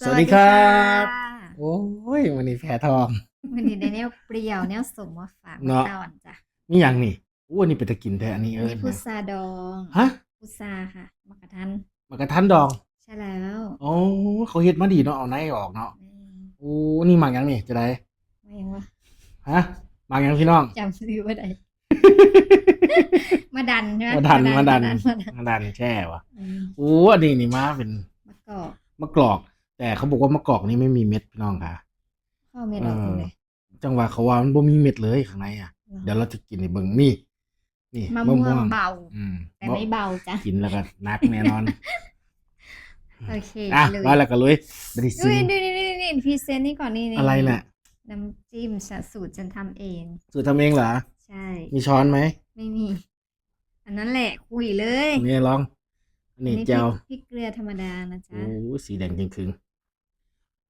สวัสดีครับะโอ้ยวันนี้แพ้ทอง วันนี้ได้แนวเปรี้ยวแนวสมมาฝากเนาะ ตอนจ้ะนี่ยังนี่อู้อันนี้เป็นตะกินแท้อันนี้อัเอนอนี้พุทราดองฮะพุทราค่ะมะกระทันมากระทันดอง ใช่แล้วโอ้เขาเฮ็ดมาดีเนาะเอาไหนออกเนาะอืมโอ้นี่หมากยังนี่จะได้ไม่ยังว่าฮะหมากยังพี่น้องจำชื่อว่าใดมาดันใช่ไหมมาดันมาดันมาดันมาดันแช่วะอืมโอ้อันนี้นี่มาเป็นมะกอกมะกรอก แต่เขาบอกว่ามะกรอกนี่ไม่มีเม็ดพี่น้องค่ะข้าวเม็ดออกตรงเลยจังหวะเขาว่ามันบ่มีเม็ดเลยข้างในอะ เดี๋ยวเราจะกินในเบิ่งนี่นี่มะม่วงเบาอืมแต่ไม่เบาจ้ะกินแล้วก็นักแน่นอนโอเคอะเลยว่าแล้วก็เลยบริซิอุ้ยมนี่นี่นี่นี่พรีเซนต์นี่ก่อนนี่นี่อะไรน่ะน้ำจิ้มสูตรฉันทำเอง สูตรทำเองเหรอ ใช่ มีช้อนไหม ไม่มี อันนั้นแหละคุยเลย นี่ลองอันนี้อัเจลพริกพริกเกลือธรรมดานะโอ้จ๊ะสีแดงจริงๆ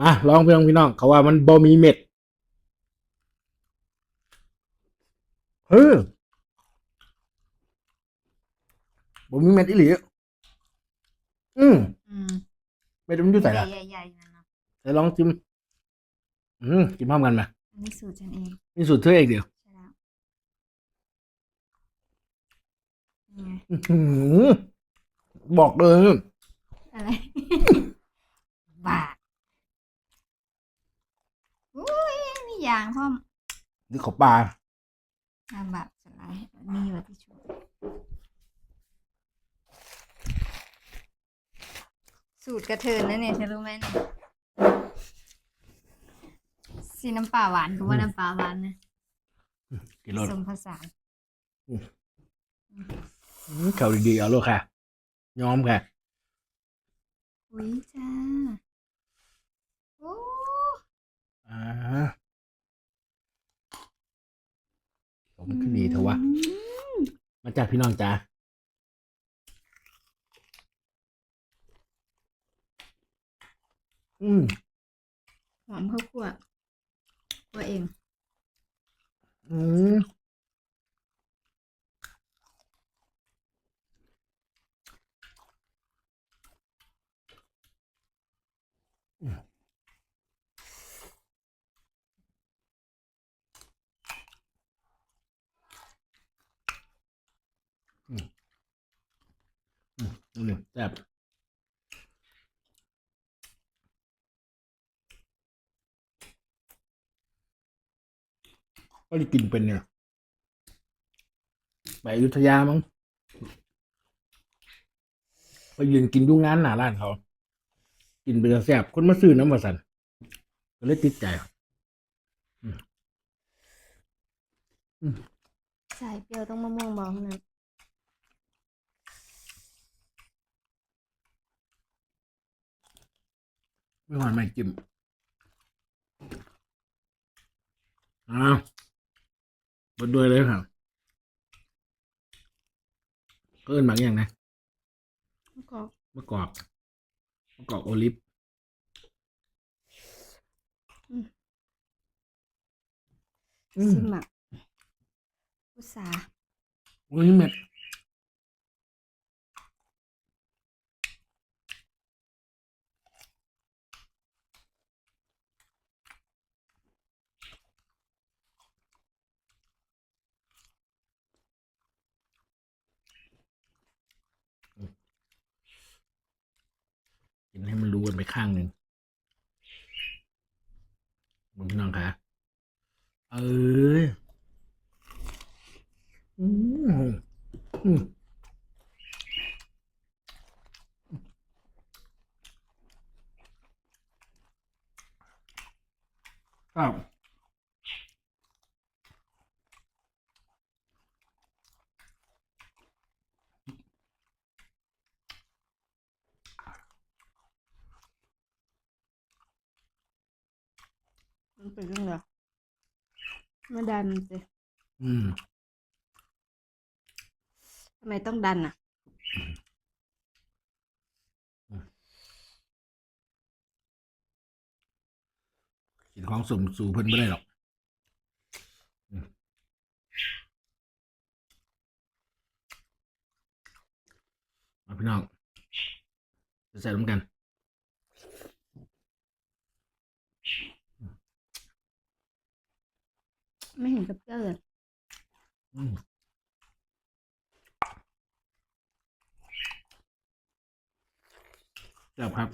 มาลองพี่น้องพี่น้อง เขาว่ามันบ่มีเม็ดเฮ้ยบ่มีเม็ดอีหลีอืมอืมเม็ดมันอยู่ไหนล่ะใหญ่ๆนั่นนะไหนลองจิ้มอืมกินพร้อมกันไหมอันนี้สูตรฉันเองนี่สูตรเธอเองเดียวใช่แล้วเป็นไงอื้อหือบอกเลยอะไรบาท อุ้ยมียางพ่อมนี่เขาปลายางบาทสไลด์มีอยู่ที่ชูสูตรกระเทินนั่นเนี่ยฉันรู้ไหมเนี่ยสีน้ำปลาหวานกับว่าน้ำปลาหวานนะกินรสสมผสานอื้อเขาดีๆเอาลูกค่ะ ยอมค่ะอุ้ยจ้าโอ้ อ่าผมขึ้นดี เถอะวะมาจากพี่น้องจ้าอืมหอมข้าวคั่วคั่วเอง อืม อืมอืมแซ่บก็ได้กินเป็นเนี่ยไปอยุธยามั้งไปยืนกินอยุ่งงานหน้าร้านเขา กินเป็นแซ่บคนมาซื้อน้ำมาสันก็เลยติดใจใส่เปรี้ยวต้องมะม่วงบาเท่านั้น ไม่หวานไม่จิ้มอ้าวบดด้วยเลยครับก็เอินหมักอย่างนะแล้วก็มะกอกมะกอกโอลิฟอืมซิมหมักพุทราโอ้ยเม็ด กินให้มันรู้กันไปข้างหนึ่งมึงพี่น้องคะเอออืมอืมครับ เป็นเรื่องเหรอมาดันสิอืมทำไมต้องดันอะกินของสมสู่เพิ่นไม่ได้หรอกอืมมาพี่น้องจะใส่น้ำกัน ไม่เห็นกับเจ้าเลยเจ้าครับ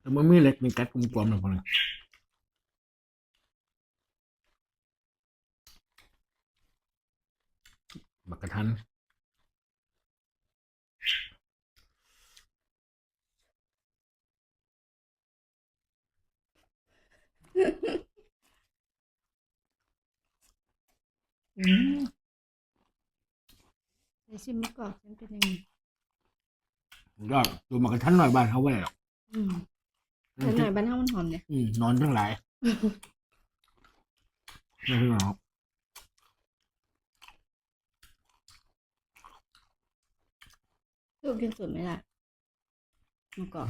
แต่มันมีเล็กมีกัดกลมๆหน่อยพอเลยบักกระทัน อืมไปชิมมะกอกฉันเป็นยังไงยอดดูบักกระทันหน่อยบ้านเขาไว้หรอกอืมแต่หน่อยบ้านเฮามันหอมเนี่ยอืมนอนทั้งหลายไม่ใช่หรอกลูกกินสุดไม่ได้มะกอก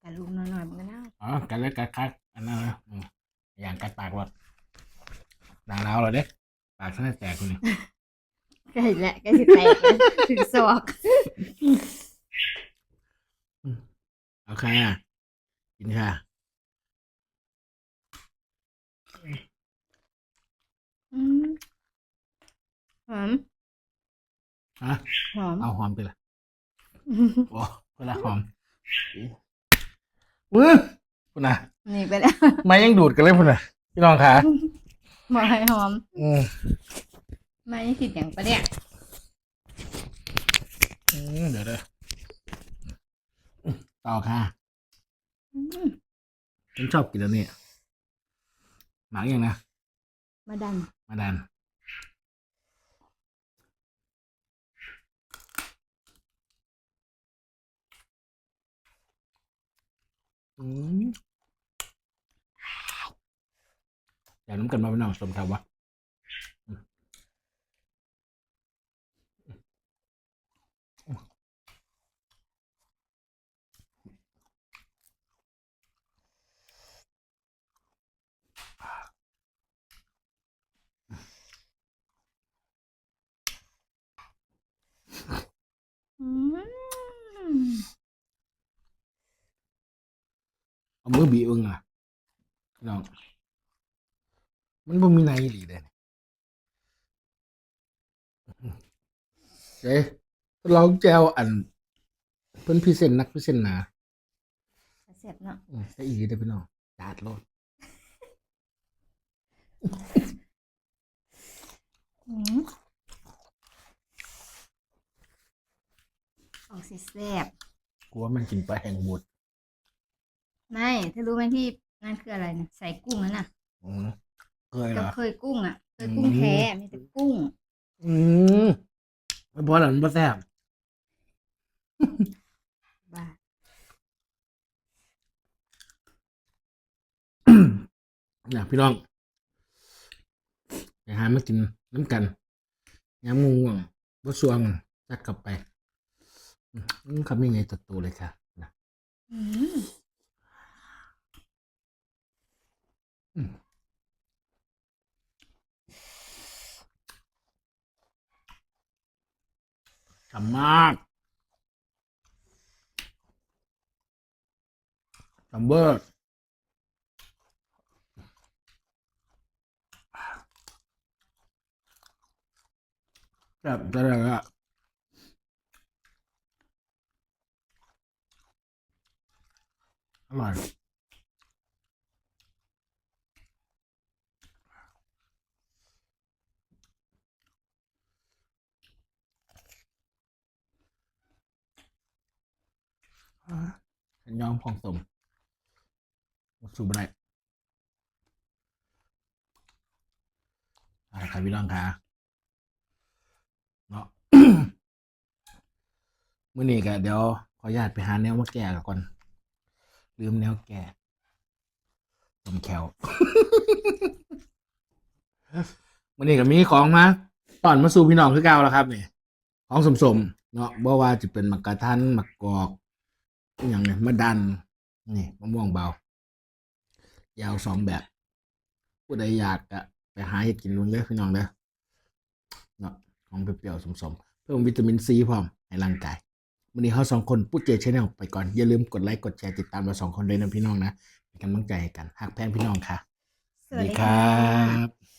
แต่ลูกน้อยๆมันก็น่าอ๋อกันแล้วกัดคัดอันนั้นนะอืมอย่างกัดปากรถหนาวหนาวเลยเด้ปากฉันจะแตกเลยใกล้แหละใกล้สิแตกแล้วถึงศอกเอาค่ะกินค่ะอืมหอมฮะหอมเอาหอมไปละ โอ้เวลาหอมวื้อพุ่นนะนี่ไปแล้วไม่ยังดูดกันเลยพุ่นนะพี่น้องขามาให้หอม อืมไม่ติดอย่างปะเนี่ยอืมเดี๋ยวเดี๋ยวอืมต่อค่ะอืมฉันชอบกินอันนี้หมักยังนะมาดันมาดัน อืมอยากน้ำกันมาเป็นน้องสมทาวะ เอามือบีบเอึงอะพี่น้องมันบ่มีในอีหลีเลยเจ๊ลองแจวอัน เพิ่นพิเศษนักพิเศษหนาเสร็จเนาะอืมแต่อีหลีได้อพี่น้องจาดโลดอืมออกสิแซ่บกูว่ามันกินปลาแห้งหมด ไม่เธอรู้ไหมที่นั่นคืออะไรนะใส่กุ้งนั่นน่ะอืมเคยเหรกับอเคยกุ้งอะ เคยกุ้งอืม แท้มีแต่กุ้ง อืมไม่พอหรอกมันบ่แซ่บบ้านะพี่น้องอย่าหามากินน้ำกันยามงูง่วงบ่สวงจัดกลับไปอืมคำยังไงตัวโตเลยค่ะนะ อืม ฉ่ำมากฉ่ำเบอร์แบบจะได้ละอร่อย ฉันยอมของสมสูบอะไรอะไรครับพี่น้องคะเนาะมื่อนี้ก็เดี๋ยวขออนุญาตไปหาแนวมาแก่ก่อน ลืมแนวแก่สมแขวมื่อนี้ก็มีของมาตอนมาสู่พี่น้องคือเก่าแล้วครับเนี่ยของสมๆเนาะบ่ว่าจะเป็นหมักกะทันหมักกอก อหย่างเนี่ยมะดันนี่มะม่วงเบายาวสองแบบ ผู้ใดอยากอะไปหาเห็ดกินลุนเด้อพี่น้องเด้อเนาะของเปรี้ยวๆสมๆ เพิ่มวิตามินซีพร้อมให้ร่างกายวันนี้เราสองคนพูดเจชแนลไปก่อน อย่าลืมกดไลค์กดแชร์ติดตามเราสองคนด้วยนะพี่น้องนะเป็นกำลังใจให้กันหักแพงพี่น้องค่ะ สวัสดีค่ะ